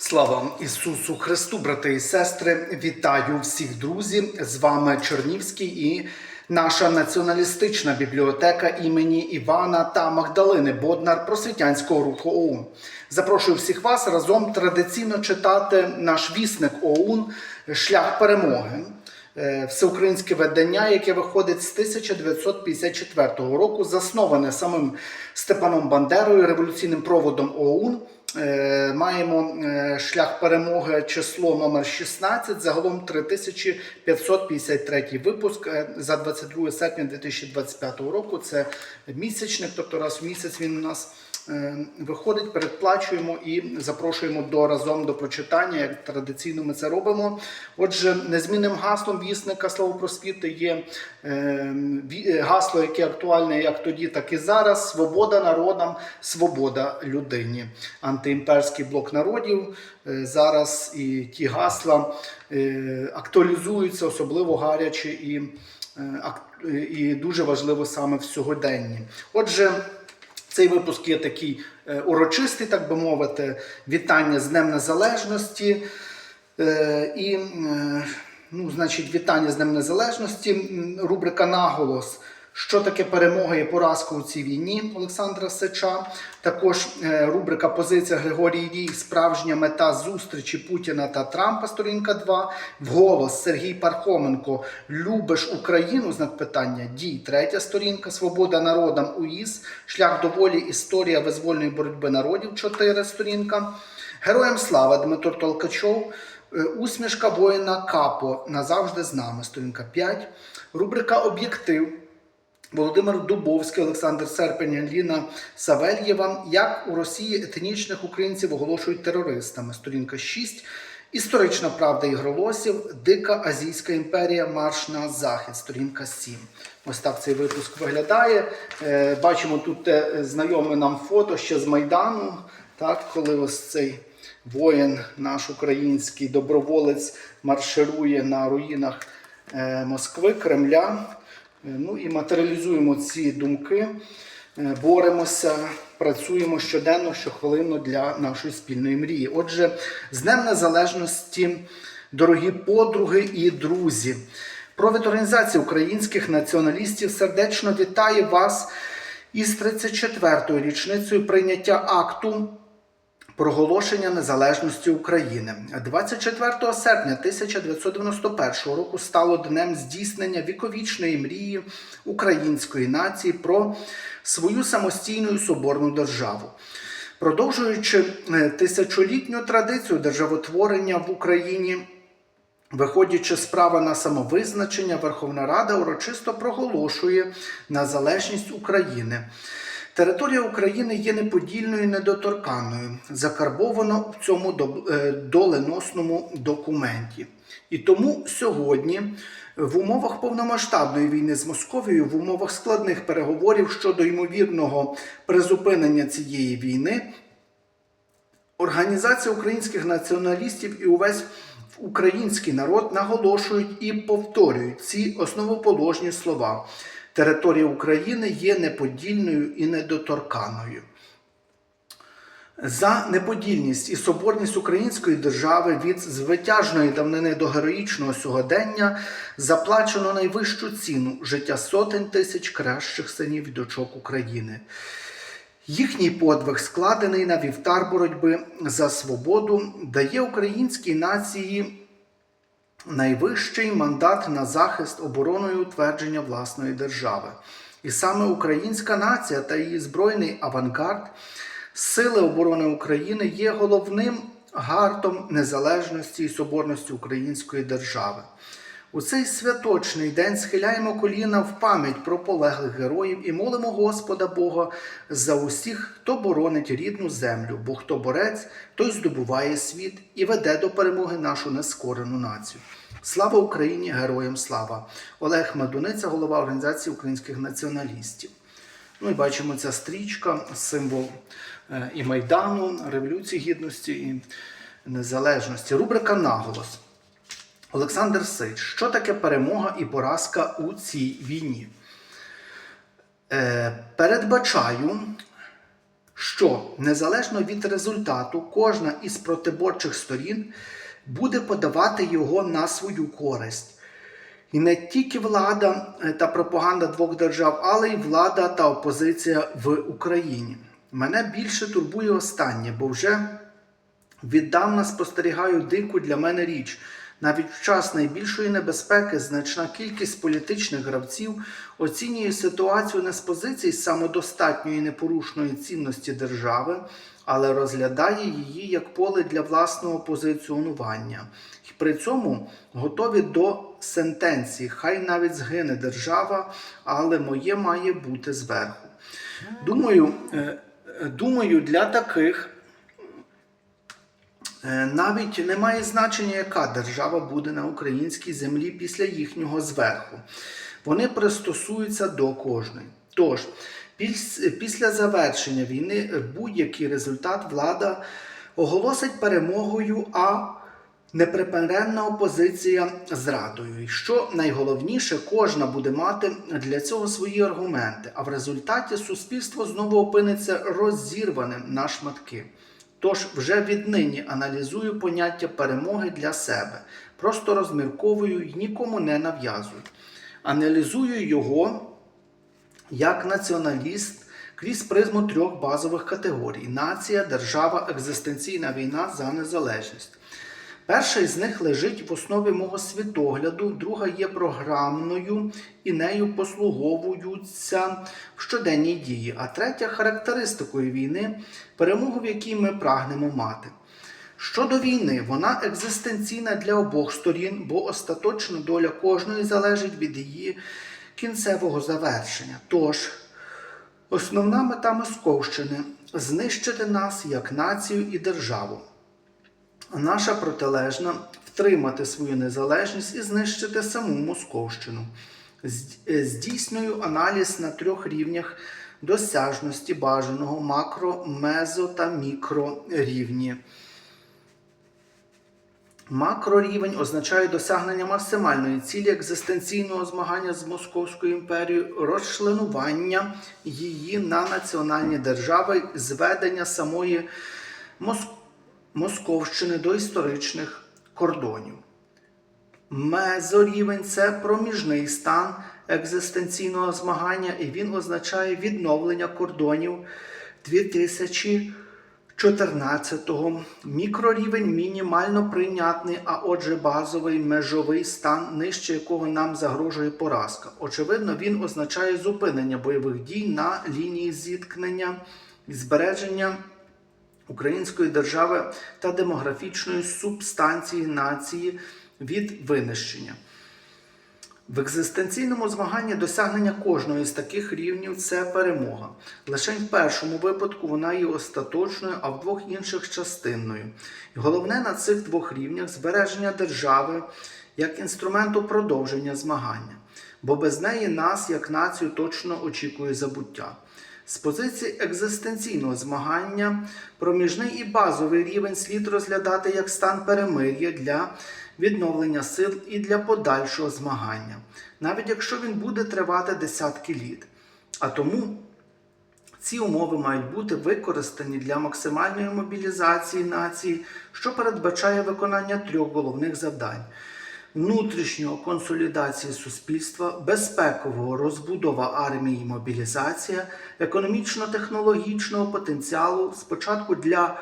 Слава Ісусу Христу, брати і сестри! Вітаю всіх друзів! З вами Чернівський і наша націоналістична бібліотека імені Івана та Магдалини Боднар просвітянського руху ОУН. Запрошую всіх вас разом традиційно читати наш вісник ОУН Шлях перемоги. Е, Всеукраїнське видання, яке виходить з 1954 року, засноване самим Степаном Бандерою, революційним проводом ОУН. Е, Маємо е, шлях перемоги число номер 16, загалом 3553 випуск е, за 22 серпня 2025 року. Це місячник, тобто раз в місяць він у нас виходить, передплачуємо і запрошуємо до разом до прочитання. Як традиційно ми це робимо. Отже, незмінним гаслом вісника Слово просвіти є е, е, гасло, яке актуальне як тоді, так і зараз. Свобода народам, свобода людині. Антиімперський блок народів е, зараз і ті гасла е, актуалізуються, особливо гаряче і, е, е, і дуже важливо саме в сьогоденні. Отже. Цей випуск є такий е, урочистий, так би мовити, вітання з Днем Незалежності. Е, і, е, ну, значить, вітання з Днем Незалежності. Рубрика Наголос. Що таке перемога і поразка у цій війні Олександра Сича. Також е, рубрика Позиція Григорій Рій, справжня мета зустрічі Путіна та Трампа, сторінка 2. Вголос Сергій Пархоменко. Любиш Україну? Знак питання. Дій. Третя сторінка. Свобода народам УІС. Шлях до волі. Історія визвольної боротьби народів. 4 сторінка. Героям слава Дмитро Толкачов. Е, Усмішка воїна Капо назавжди з нами. Сторінка 5. Рубрика Об'єктив. Володимир Дубовський, Олександр Серпень, Ліна Савельєва. Як у Росії етнічних українців оголошують терористами. Сторінка 6. Історична правда ігролосів. Дика Азійська імперія. Марш на захід. Сторінка 7. Ось так цей випуск виглядає. Е, Бачимо тут те знайоме нам фото ще з Майдану. Так, коли ось цей воїн, наш український доброволець, марширує на руїнах е, Москви, Кремля. Е, Ну і матеріалізуємо ці думки, е, боремося, працюємо щоденно, щохвилинно для нашої спільної мрії. Отже, з Днем Незалежності, дорогі подруги і друзі, провід організації українських націоналістів сердечно вітає вас із 34-ю річницею прийняття акту проголошення незалежності України 24 серпня 1991 року стало днем здійснення віковічної мрії української нації про свою самостійну і соборну державу. Продовжуючи е, тисячолітню традицію державотворення в Україні. Виходячи з права на самовизначення, Верховна Рада урочисто проголошує незалежність України. Територія України є неподільною і недоторканною, закарбовано в цьому е, доленосному документі. І тому сьогодні, в умовах повномасштабної війни з Московією, в умовах складних переговорів щодо ймовірного призупинення цієї війни, Організація українських націоналістів і увесь український народ наголошують і повторюють ці основоположні слова. Територія України є неподільною і недоторканою. За неподільність і соборність української держави від звитяжної давнини до героїчного сьогодення заплачено найвищу ціну життя сотень тисяч кращих синів і дочок України. Їхній подвиг, складений на вівтар боротьби за свободу, дає українській нації найвищий мандат на захист оборону і утвердження власної держави. І саме українська нація та її збройний авангард Сили оборони України є головним гартом незалежності і соборності української держави. У цей святочний день схиляємо коліна в пам'ять про полеглих героїв і молимо Господа Бога за усіх, хто боронить рідну землю, бо хто борець, той здобуває світ і веде до перемоги нашу нескорену націю. Слава Україні! Героям слава! Олег Медуниця, голова Організації українських націоналістів. Ну і бачимо ця стрічка, символ е, і Майдану, Революції Гідності і Незалежності. Рубрика Наголос. Олександр Сич. Що таке перемога і поразка у цій війні? Е, передбачаю, що незалежно від результату, кожна із протиборчих сторін буде подавати його на свою користь. І не тільки влада е, та пропаганда двох держав, але й влада та опозиція в Україні. Мене більше турбує останнє, бо вже віддавна спостерігаю дику для мене річ. Навіть в час найбільшої небезпеки значна кількість політичних гравців оцінює ситуацію не з позицій самодостатньої непорушної цінності держави, але розглядає її як поле для власного позиціонування. І при цьому готові до сентенції. Хай навіть згине держава, але моє має бути зверху. Думаю, е, е, думаю, для таких Навіть не має значення, яка держава буде на українській землі після їхнього зверху. Вони пристосуються до кожної. Тож, після завершення війни будь-який результат влада оголосить перемогою, а неприперенна опозиція зрадою. І що найголовніше, кожна буде мати для цього свої аргументи, а в результаті суспільство знову опиниться розірваним на шматки. Тож вже віднині аналізую поняття перемоги для себе, просто розмірковую і нікому не нав'язую. Аналізую його як націоналіст крізь призму трьох базових категорій: нація, держава, екзистенційна війна за незалежність. Перша із них лежить в основі мого світогляду, друга є програмною і нею послуговуються в щоденній дії, а третя характеристикою війни, перемогу, в якій ми прагнемо мати. Щодо війни, вона екзистенційна для обох сторін, бо остаточна доля кожної залежить від її кінцевого завершення. Тож, основна мета Московщини знищити нас як націю і державу. Наша протилежна втримати свою незалежність і знищити саму Московщину. Е, Здійснюю аналіз на трьох рівнях досяжності бажаного макро, мезо та мікрорівні. Макрорівень означає досягнення максимальної цілі екзистенційного змагання з Московською імперією, розчленування її на національні держави, зведення самої Мос... Московщини до історичних кордонів. Мезорівень це проміжний стан екзистенційного змагання, і він означає відновлення кордонів 2014-го. Мікрорівень мінімально прийнятний, а отже, базовий межовий стан, нижче якого нам загрожує поразка. Очевидно, він означає зупинення бойових дій на лінії зіткнення і збереження української держави та демографічної субстанції нації від винищення. В екзистенційному змаганні досягнення кожної з таких рівнів це перемога. Лише в першому випадку вона є остаточною, а в двох інших частинною. І головне на цих двох рівнях збереження держави як інструменту продовження змагання, бо без неї нас, як націю, точно очікує забуття. З позиції екзистенційного змагання проміжний і базовий рівень слід розглядати як стан перемир'я для відновлення сил і для подальшого змагання, навіть якщо він буде тривати десятки літ. А тому ці умови мають бути використані для максимальної мобілізації нації, що передбачає виконання трьох головних завдань: внутрішнього консолідації суспільства, безпекового розбудова армії мобілізація, економічно-технологічного потенціалу спочатку для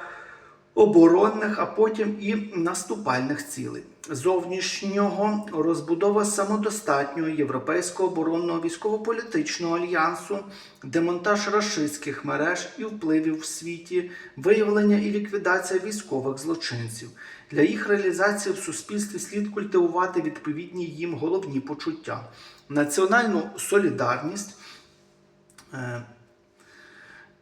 оборонних, а потім і наступальних цілей. Зовнішнього розбудова самодостатнього європейського оборонного військово-політичного альянсу, демонтаж рашистських мереж і впливів в світі, виявлення і ліквідація військових злочинців. Для їх реалізації в суспільстві слід культивувати відповідні їм головні почуття, національну солідарність.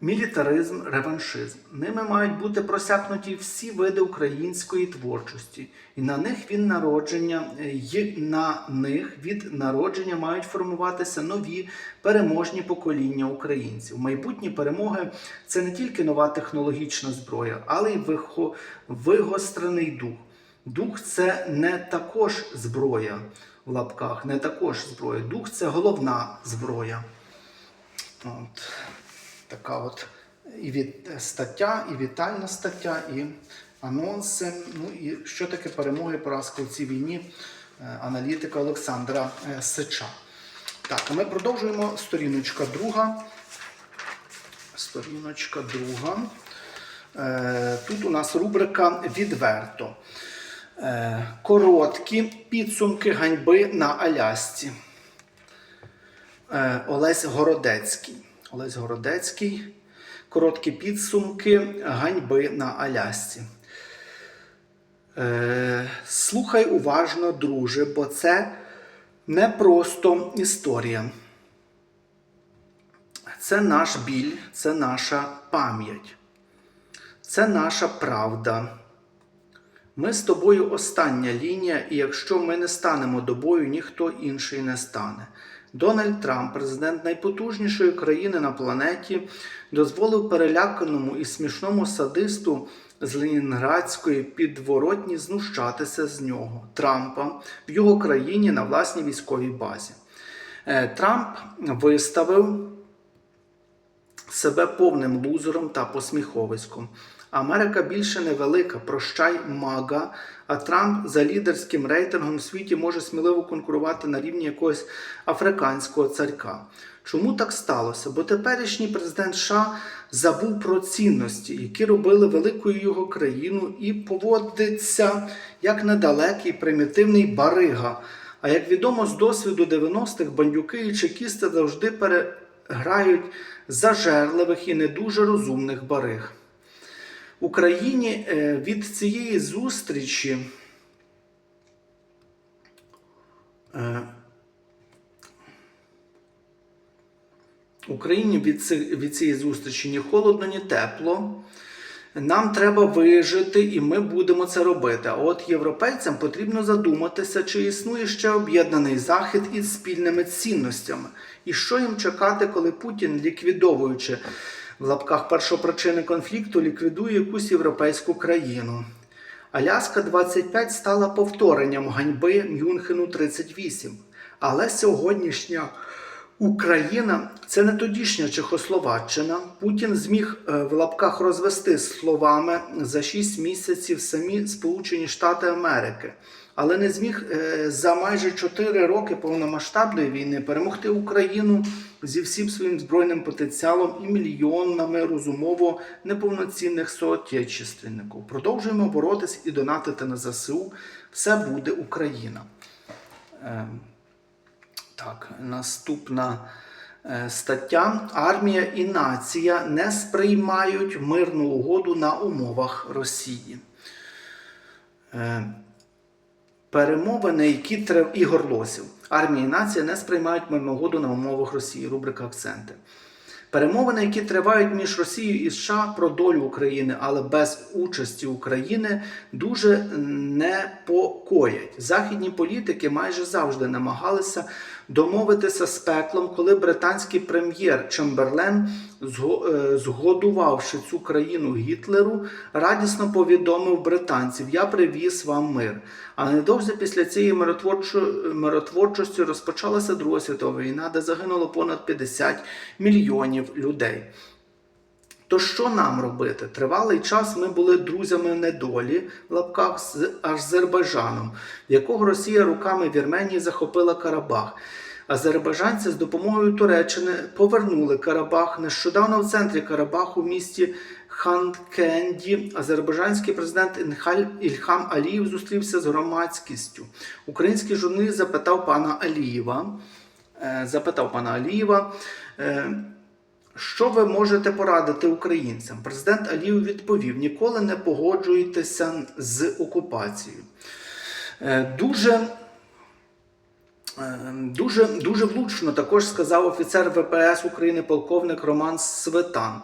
Е, Мілітаризм, реваншизм. Ними мають бути просякнуті всі види української творчості, і на них він народження, е, й на них від народження мають формуватися нові переможні покоління українців. Майбутні перемоги це не тільки нова технологічна зброя, але й вигострений дух. Дух це не також зброя в лапках, не також зброя. Дух це головна зброя. От. Така от і від стаття, і вітальна стаття, і анонси. Ну і що таке перемоги поразка у цій війні е, аналітика Олександра е, Сича. Так, ми продовжуємо сторіночка друга. Сторіночка друга. Е, Тут у нас рубрика Відверто. Е, Короткі підсумки ганьби на Алясці. Е, Олесь Городецький. Олесь Городецький. Короткі підсумки ганьби на Алясці. Е, Слухай уважно, друже, бо це не просто історія. Це наш біль, це наша пам'ять, це наша правда. Ми з тобою остання лінія, і якщо ми не станемо до бою, ніхто інший не стане. Дональд Трамп, президент найпотужнішої країни на планеті, дозволив переляканому і смішному садисту з Ленінградської підворотні знущатися з нього, Трампа, в його країні на власній військовій базі. Е, Трамп виставив себе повним лузером та посміховиськом. Америка більше не велика, прощай мага, а Трамп за лідерським рейтингом в світі може сміливо конкурувати на рівні якогось африканського царька. Чому так сталося? Бо теперішній президент США забув про цінності, які робили великою його країну, і поводиться як недалекий примітивний барига. А як відомо з досвіду 90-х, бандюки і чекісти завжди переграють зажерливих і не дуже розумних бариг. Україні е, від цієї зустрічі е, Україні від, цієї зустрічі ні холодно, ні тепло. Нам треба вижити, і ми будемо це робити. А от європейцям потрібно задуматися, чи існує ще об'єднаний захід із спільними цінностями, і що їм чекати, коли Путін, ліквідовуючи в лапках першопричини конфлікту, ліквідує якусь європейську країну. Аляска 25 стала повторенням ганьби Мюнхену 38. Але сьогоднішня Україна це не тодішня Чехословаччина. Путін зміг е, в лапках розвести словами за 6 місяців самі Сполучені Штати Америки, але не зміг е, за майже 4 роки повномасштабної війни перемогти Україну зі всім своїм збройним потенціалом і мільйонами розумово неповноцінних соотечественників. Продовжуємо боротись і донатити на ЗСУ. Все буде Україна. Ем, так, наступна е, стаття. Армія і нація не сприймають мирну угоду на умовах Росії. Перемовини, які трив... Ігор Лосів. Армія і нація не сприймають мирну на умовах Росії. Рубрика Акценти. Перемовини, які тривають між Росією і США про долю України, але без участі України, дуже непокоять. Західні політики майже завжди намагалися домовитися з пеклом, коли британський прем'єр Чемберлен, е, згодувавши цю країну Гітлеру, радісно повідомив британців: Я привіз вам мир. А недовзі після цієї миротворчо- миротворчості розпочалася Друга світова війна, де загинуло понад 50 мільйонів людей. То що нам робити? Тривалий час ми були друзями недолі в лапках з Азербайджаном, якого Росія руками Вірменії захопила Карабах. Азербайджанці з допомогою Туреччини повернули Карабах. Нещодавно в центрі Карабаху в місті Ханкенді азербайджанський президент Ільхам Алієв зустрівся з громадськістю. Український журналіст запитав пана Алієва. е, Запитав пана Алієва. Що ви можете порадити українцям? Президент Алієв відповів: ніколи не погоджуйтеся з окупацією. Е, Дуже, е, дуже, дуже влучно також сказав офіцер ВПС України полковник Роман Светан.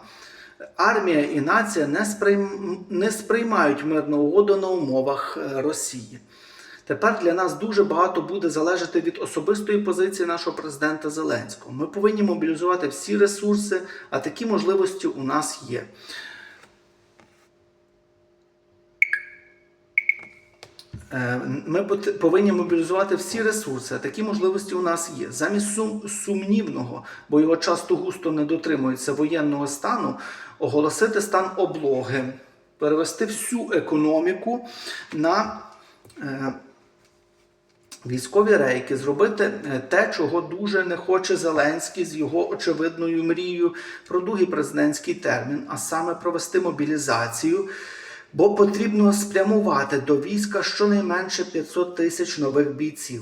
Армія і нація не, сприймають мирну угоду на умовах е, Росії. Тепер для нас дуже багато буде залежати від особистої позиції нашого президента Зеленського. Ми повинні мобілізувати всі ресурси, а такі можливості у нас є. Е, Ми повинні мобілізувати всі ресурси. а Такі можливості у нас є. Замість сум- сумнівного, бо його часто густо не дотримується воєнного стану, оголосити стан облоги, перевести всю економіку на е, військові рейки, зробити е, те, чого дуже не хоче Зеленський з його очевидною мрією про другий президентський термін, а саме провести мобілізацію. Бо потрібно спрямувати до війська щонайменше 500 тисяч нових бійців,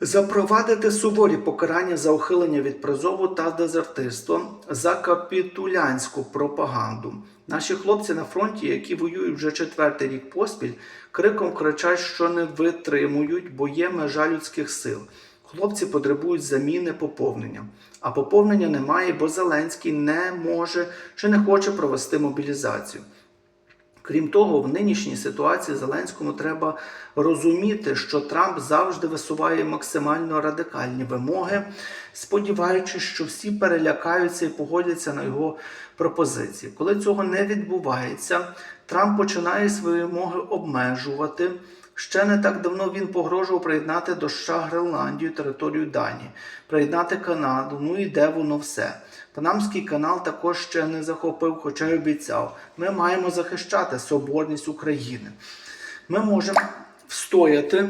запровадити суворі покарання за ухилення від призову та дезертирство, за капітулянську пропаганду. Наші хлопці на фронті, які воюють вже четвертий рік поспіль, криком кричать, що не витримують, бо є межа людських сил. Хлопці потребують заміни поповнення. А поповнення немає, бо Зеленський не може чи не хоче провести мобілізацію. Крім того, в нинішній ситуації Зеленському треба розуміти, що Трамп завжди висуває максимально радикальні вимоги, сподіваючись, що всі перелякаються і погодяться на його пропозиції. Коли цього не відбувається, Трамп починає свої вимоги обмежувати. Ще не так давно він погрожував приєднати до США Гренландію, територію Данії, приєднати Канаду. Ну і де воно все. Панамський канал також ще не захопив, хоча й обіцяв. Ми маємо захищати соборність України. Ми можемо встояти.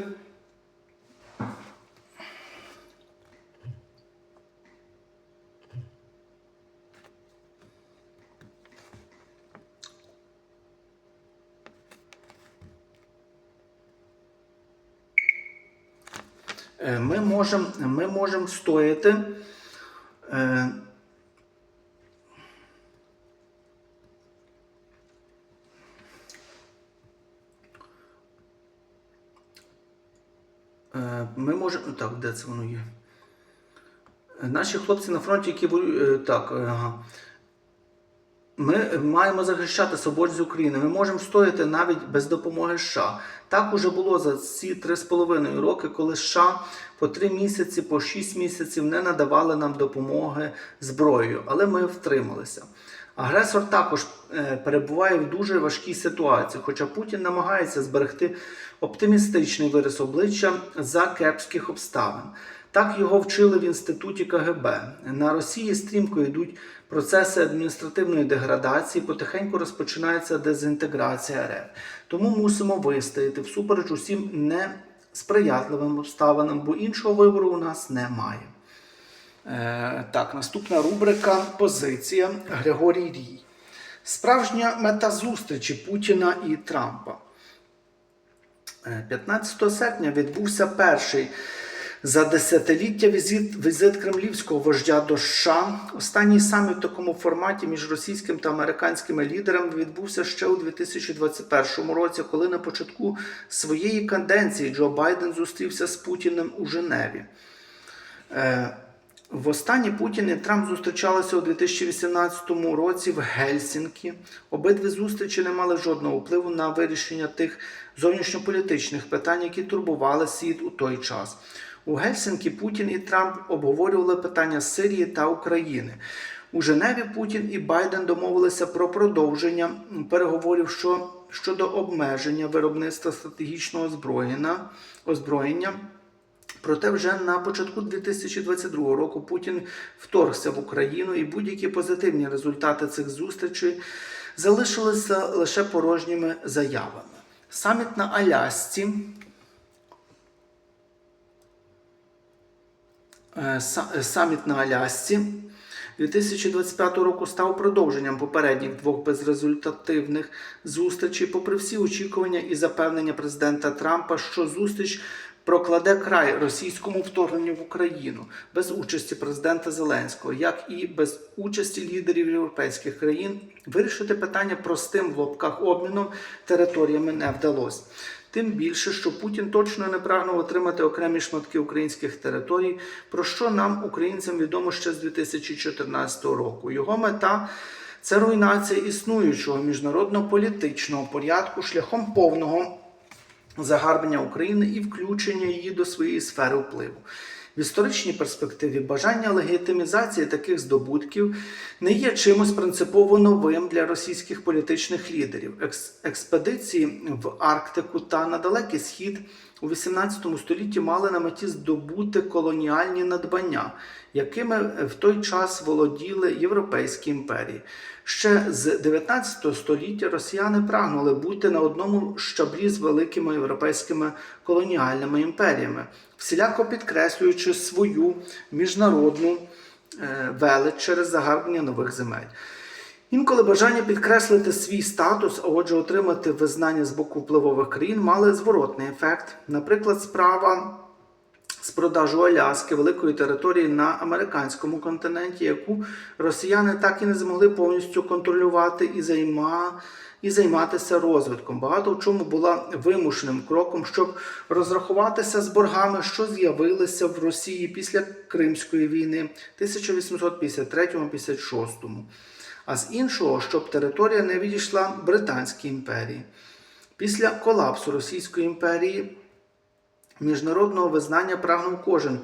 Е, Ми можемо ми можем встояти. Ми можемо. Так, де це воно є? Наші хлопці на фронті, які е, Так, е, ага. Ми маємо захищати соборність України. Ми можемо стояти навіть без допомоги США. Так уже було за ці три з половиною роки, коли США по три місяці, по шість місяців не надавали нам допомоги зброєю, але ми втрималися. Агресор також е, перебуває в дуже важкій ситуації, хоча Путін намагається зберегти оптимістичний вирис обличчя за кепських обставин. Так його вчили в інституті КГБ. На Росії стрімко йдуть процеси адміністративної деградації, потихеньку розпочинається дезінтеграція РФ. Тому мусимо вистояти всупереч усім несприятливим обставинам, бо іншого вибору у нас немає. Е, так, наступна рубрика Позиція Григорій Рій. Справжня мета зустрічі Путіна і Трампа. Е, 15 серпня відбувся перший за десятиліття візит, візит кремлівського вождя до США. Останній саміт в такому форматі між російським та американськими лідерами відбувся ще у 2021 році, коли на початку своєї каденції Джо Байден зустрівся з Путіним у Женеві. Востаннє Путін і Трамп зустрічалися у 2018 році в Гельсінкі. Обидві зустрічі не мали жодного впливу на вирішення тих зовнішньополітичних питань, які турбували світ у той час. У Гельсінкі Путін і Трамп обговорювали питання Сирії та України. У Женеві Путін і Байден домовилися про продовження переговорів що, щодо обмеження виробництва стратегічного озброєння. Проте вже на початку 2022 року Путін вторгся в Україну, і будь-які позитивні результати цих зустрічей залишилися лише порожніми заявами. Саміт на Алясці. Е, е, Саміт на Алясці 2025 року став продовженням попередніх двох безрезультативних зустрічей, попри всі очікування і запевнення президента Трампа, що зустріч прокладе край російському вторгненню в Україну без участі президента Зеленського, як і без участі лідерів європейських країн, вирішити питання простим в лобках обміном територіями не вдалося. Тим більше, що Путін точно не прагнув отримати окремі шматки українських територій, про що нам, українцям, відомо ще з 2014 року. Його мета це руйнація існуючого міжнародного політичного порядку шляхом повного загарбання України і включення її до своєї сфери впливу. В історичній перспективі бажання легітимізації таких здобутків не є чимось принципово новим для російських політичних лідерів. Екс- експедиції в Арктику та на Далекий Схід у XVIII столітті мали на меті здобути колоніальні надбання, якими в той час володіли європейські імперії. Ще з 19 століття росіяни прагнули бути на одному щаблі з великими європейськими колоніальними імперіями, всіляко підкреслюючи свою міжнародну е, велич через загарбання нових земель. Інколи бажання підкреслити свій статус, а отже, отримати визнання з боку впливових країн, мали зворотний ефект. Наприклад, справа з продажу Аляски великої території на американському континенті, яку росіяни так і не змогли повністю контролювати і займа. І займатися розвитком. Багато в чому була вимушеним кроком, щоб розрахуватися з боргами, що з'явилися в Росії після Кримської війни 1853-56. А з іншого, щоб територія не відійшла Британській імперії. Після колапсу Російської імперії міжнародного визнання прагнув кожен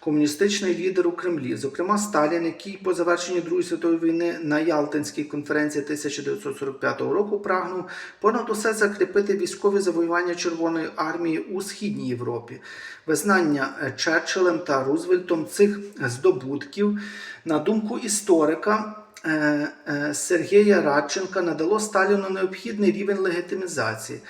комуністичний лідер у Кремлі, зокрема Сталін, який по завершенні Другої світової війни на Ялтинській конференції 1945 року прагнув понад усе закріпити військові завоювання Червоної армії у східній Європі. Визнання Черчиллем та Рузвельтом цих здобутків, на думку історика. Е, е, Сергія Радченка надало Сталіну необхідний рівень легітимізації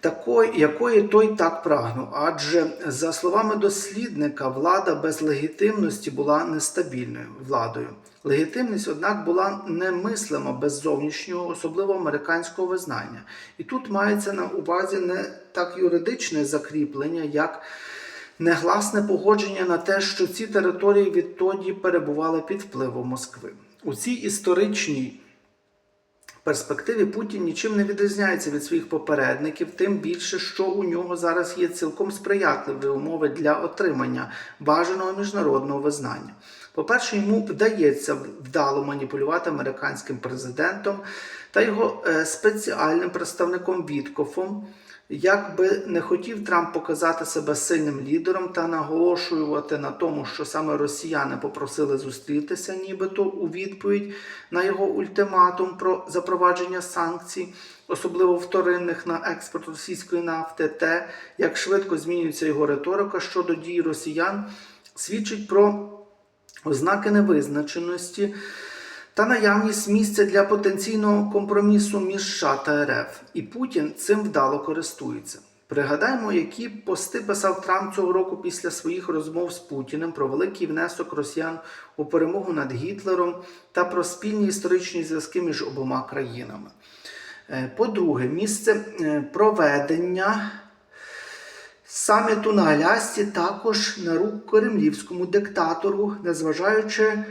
такої, якої той так прагнув. Адже, за словами дослідника, влада без легітимності була нестабільною владою. Легітимність, однак, була немислима без зовнішнього, особливо американського визнання. І тут мається на увазі не так юридичне закріплення, як негласне погодження на те, що ці території відтоді перебували під впливом Москви. У цій історичній перспективі Путін нічим не відрізняється від своїх попередників, тим більше, що у нього зараз є цілком сприятливі умови для отримання бажаного міжнародного визнання. По-перше, йому вдається вдало маніпулювати американським президентом та його е, спеціальним представником Віткофом. Як би не хотів Трамп показати себе сильним лідером та наголошувати на тому, що саме росіяни попросили зустрітися, нібито у відповідь на його ультиматум про запровадження санкцій, особливо вторинних на експорт російської нафти, те, як швидко змінюється його риторика щодо дій росіян, свідчить про ознаки невизначеності та наявність місця для потенційного компромісу між США та РФ. І Путін цим вдало користується. Пригадаємо, які пости писав Трамп цього року після своїх розмов з Путіним про великий внесок росіян у перемогу над Гітлером та про спільні історичні зв'язки між обома країнами. Е, По-друге, місце е, проведення саміту на Алясці також на руку кремлівському диктатору, незважаючи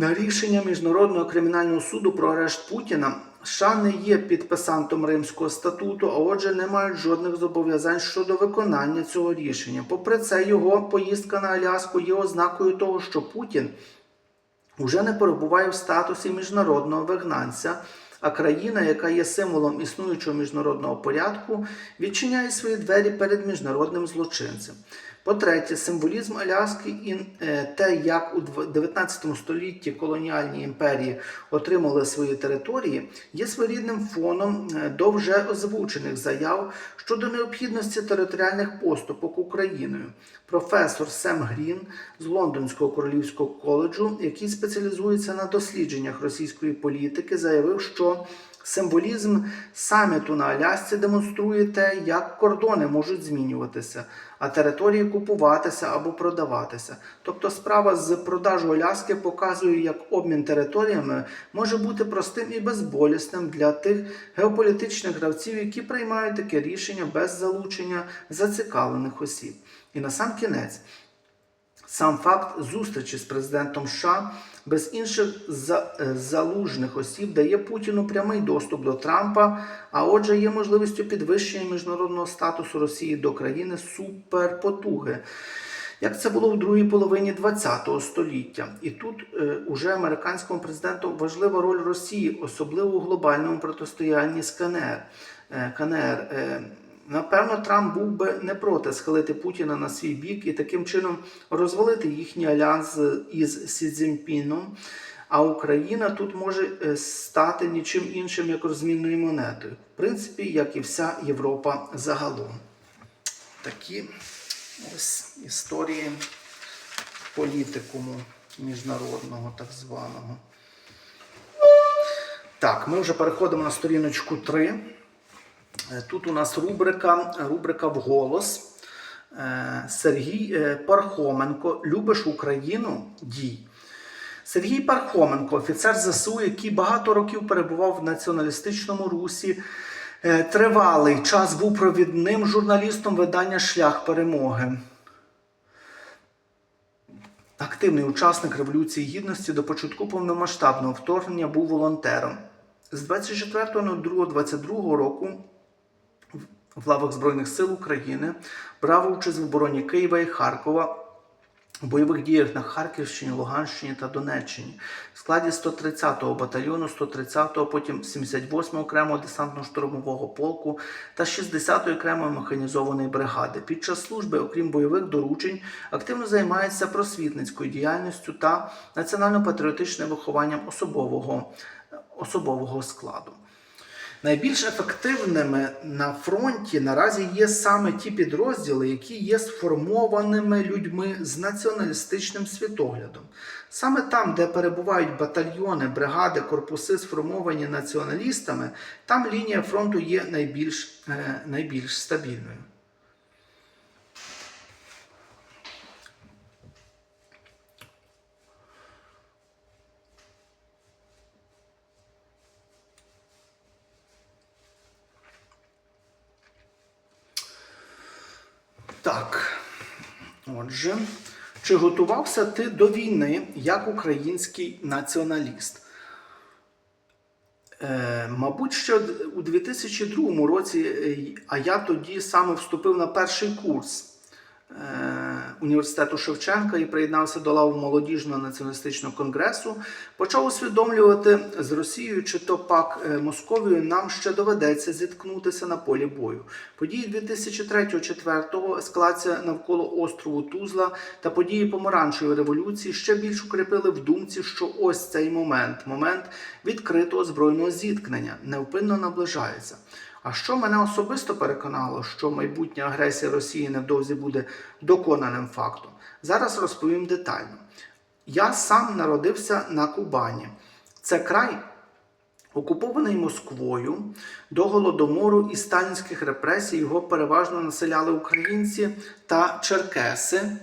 на рішення Міжнародного кримінального суду про арешт Путіна, США не є підписантом Римського статуту, а отже, не мають жодних зобов'язань щодо виконання цього рішення. Попри це, його поїздка на Аляску є ознакою того, що Путін уже не перебуває в статусі міжнародного вигнанця, а країна, яка є символом існуючого міжнародного порядку, відчиняє свої двері перед міжнародним злочинцем. По-третє, символізм Аляски і е, те, як у дв- 19 столітті колоніальні імперії отримали свої території, є своєрідним фоном е, до вже озвучених заяв щодо необхідності територіальних поступок Україною. Професор Сем Грін з Лондонського королівського коледжу, який спеціалізується на дослідженнях російської політики, заявив, що Символізм саміту на Алясці демонструє те, як кордони можуть змінюватися, а території купуватися або продаватися. Тобто справа з продажу Аляски показує, як обмін територіями може бути простим і безболісним для тих геополітичних гравців, які приймають таке рішення без залучення зацікавлених осіб. І на сам кінець. Сам факт зустрічі з президентом США без інших е, залужних осіб дає Путіну прямий доступ до Трампа, а отже, є можливістю підвищення міжнародного статусу Росії до країни суперпотуги. Як це було в другій половині ХХ століття, і тут е, уже американському президенту важлива роль Росії, особливо у глобальному протистоянні з КНР. КНР е, Напевно, Трамп був би не проти схилити Путіна на свій бік і таким чином розвалити їхній альянс із Сі Цзіньпіном. А Україна тут може е, стати нічим іншим, як розмінною монетою. В принципі, як і вся Європа загалом. Такі ось історії політикуму міжнародного, так званого. Так, ми вже переходимо на сторіночку 3. Е, Тут у нас рубрика, рубрика вголос. Е, Сергій е, Пархоменко. Любиш Україну? Дій. Сергій Пархоменко, офіцер ЗСУ, який багато років перебував в націоналістичному русі, тривалий час був провідним журналістом видання Шлях перемоги. Активний учасник Революції Гідності до початку повномасштабного вторгнення був волонтером. З 24.02.22 року в лавах Збройних сил України брав участь в обороні Києва і Харкова. У бойових діях на Харківщині, Луганщині та Донеччині в складі 130-го батальйону, 130-го, потім 78-го окремого десантно-штурмового полку та 60-ї окремої механізованої бригади. Під час служби, окрім бойових доручень, активно займається просвітницькою діяльністю та національно-патріотичним вихованням особового, особового складу. Найбільш ефективними на фронті наразі є саме ті підрозділи, які є сформованими людьми з націоналістичним світоглядом. Саме там, де перебувають батальйони, бригади, корпуси, сформовані націоналістами, там лінія фронту є найбільш, е, найбільш стабільною. Так. Отже, чи готувався ти до війни як український націоналіст? Е, мабуть, що у 2002 році, е, а я тоді саме вступив на перший курс університету Шевченка і приєднався до лав молодіжного націоналістичного конгресу, почав усвідомлювати з Росією чи то пак е, Московією нам ще доведеться зіткнутися на полі бою. Події 2003-2004, ескалація навколо острову Тузла та події помаранчевої революції ще більш укріпили в думці, що ось цей момент, момент відкритого збройного зіткнення, невпинно наближається. А що мене особисто переконало, що майбутня агресія Росії невдовзі буде доконаним фактом, зараз розповім детально. Я сам народився на Кубані. Це край, окупований Москвою до голодомору і сталінських репресій. Його переважно населяли українці та черкеси.